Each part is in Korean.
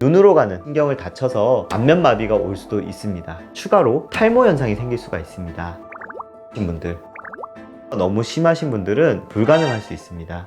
눈으로 가는 신경을 다쳐서 안면마비가 올 수도 있습니다. 추가로 탈모 현상이 생길 수가 있습니다. 분들 너무 심하신 분들은 불가능할 수 있습니다.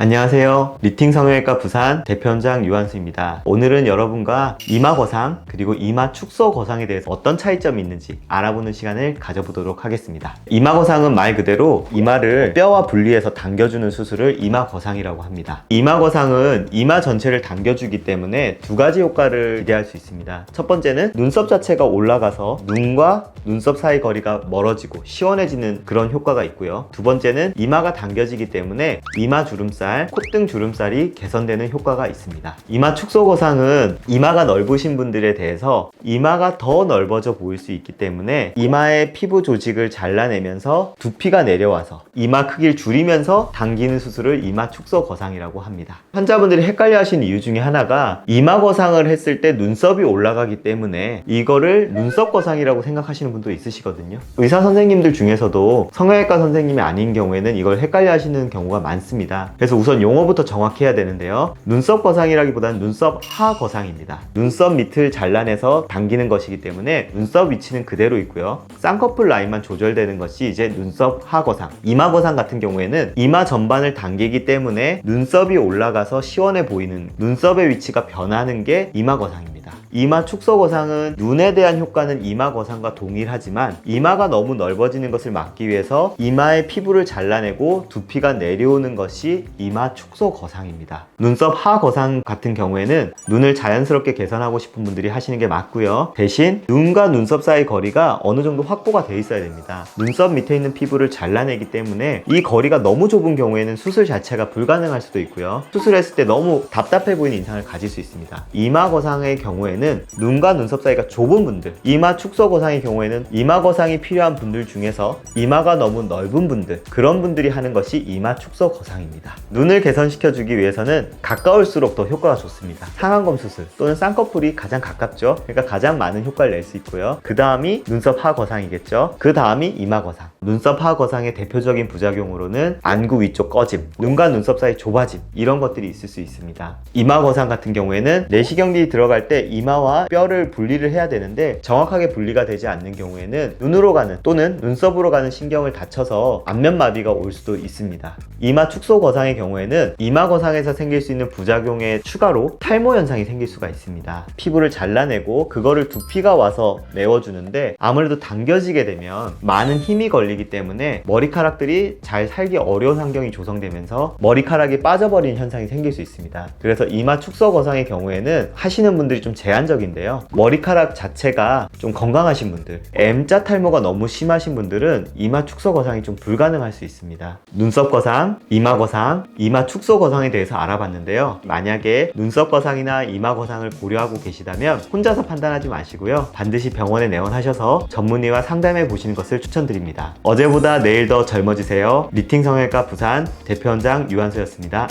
안녕하세요. 리팅 성형외과 부산 대표원장 유한수입니다. 오늘은 여러분과 이마 거상 그리고 이마 축소 거상에 대해서 어떤 차이점이 있는지 알아보는 시간을 가져보도록 하겠습니다. 이마 거상은 말 그대로 이마를 뼈와 분리해서 당겨주는 수술을 이마 거상이라고 합니다. 이마 거상은 이마 전체를 당겨주기 때문에 두 가지 효과를 기대할 수 있습니다. 첫 번째는 눈썹 자체가 올라가서 눈과 눈썹 사이 거리가 멀어지고 시원해지는 그런 효과가 있고요. 두 번째는 이마가 당겨지기 때문에 이마 주름살, 콧등 주름살이 개선되는 효과가 있습니다. 이마 축소 거상은 이마가 넓으신 분들에 대해서 이마가 더 넓어져 보일 수 있기 때문에 이마의 피부 조직을 잘라내면서 두피가 내려와서 이마 크기를 줄이면서 당기는 수술을 이마 축소 거상이라고 합니다. 환자분들이 헷갈려 하시는 이유 중에 하나가 이마 거상을 했을 때 눈썹이 올라가기 때문에 이거를 눈썹 거상이라고 생각하시는 분도 있으시거든요. 의사 선생님들 중에서도 성형외과 선생님이 아닌 경우에는 이걸 헷갈려 하시는 경우가 많습니다. 그래서 우선 용어부터 정확해야 되는데요. 눈썹 거상이라기보다는 눈썹 하 거상입니다. 눈썹 밑을 잘라내서 당기는 것이기 때문에 눈썹 위치는 그대로 있고요. 쌍꺼풀 라인만 조절되는 것이 이제 눈썹 하 거상. 이마 거상 같은 경우에는 이마 전반을 당기기 때문에 눈썹이 올라가서 시원해 보이는 눈썹의 위치가 변하는 게 이마 거상입니다. 이마 축소 거상은 눈에 대한 효과는 이마 거상과 동일하지만 이마가 너무 넓어지는 것을 막기 위해서 이마의 피부를 잘라내고 두피가 내려오는 것이 이마 축소 거상입니다. 눈썹 하 거상 같은 경우에는 눈을 자연스럽게 개선하고 싶은 분들이 하시는 게 맞고요. 대신 눈과 눈썹 사이 거리가 어느 정도 확보가 돼 있어야 됩니다. 눈썹 밑에 있는 피부를 잘라내기 때문에 이 거리가 너무 좁은 경우에는 수술 자체가 불가능할 수도 있고요. 수술했을 때 너무 답답해 보이는 인상을 가질 수 있습니다. 이마 거상의 경우에는 눈과 눈썹 사이가 좁은 분들, 이마 축소 거상의 경우에는 이마 거상이 필요한 분들 중에서 이마가 너무 넓은 분들, 그런 분들이 하는 것이 이마 축소 거상입니다. 눈을 개선시켜주기 위해서는 가까울수록 더 효과가 좋습니다. 상안검 수술 또는 쌍꺼풀이 가장 가깝죠. 그러니까 가장 많은 효과를 낼 수 있고요. 그 다음이 눈썹 하 거상이겠죠. 그 다음이 이마 거상. 눈썹 하 거상의 대표적인 부작용으로는 안구 위쪽 꺼짐, 눈과 눈썹 사이 좁아짐 이런 것들이 있을 수 있습니다. 이마 거상 같은 경우에는 내시경기 들어갈 때 이마 와 뼈를 분리를 해야 되는데 정확하게 분리가 되지 않는 경우에는 눈으로 가는 또는 눈썹으로 가는 신경을 다쳐서 안면 마비가 올 수도 있습니다. 이마 축소 거상의 경우에는 이마 거상에서 생길 수 있는 부작용에 추가로 탈모 현상이 생길 수가 있습니다. 피부를 잘라내고 그거를 두피가 와서 메워주는데 아무래도 당겨지게 되면 많은 힘이 걸리기 때문에 머리카락들이 잘 살기 어려운 환경이 조성되면서 머리카락이 빠져버리는 현상이 생길 수 있습니다. 그래서 이마 축소 거상의 경우에는 하시는 분들이 좀 제한 적인데요. 머리카락 자체가 좀 건강하신 분들, M자 탈모가 너무 심하신 분들은 이마 축소 거상이 좀 불가능할 수 있습니다. 눈썹 거상, 이마 거상, 이마 축소 거상에 대해서 알아봤는데요. 만약에 눈썹 거상이나 이마 거상을 고려하고 계시다면 혼자서 판단하지 마시고요. 반드시 병원에 내원하셔서 전문의와 상담해 보시는 것을 추천드립니다. 어제보다 내일 더 젊어지세요. 리팅 성형외과 부산 대표원장 유한수였습니다.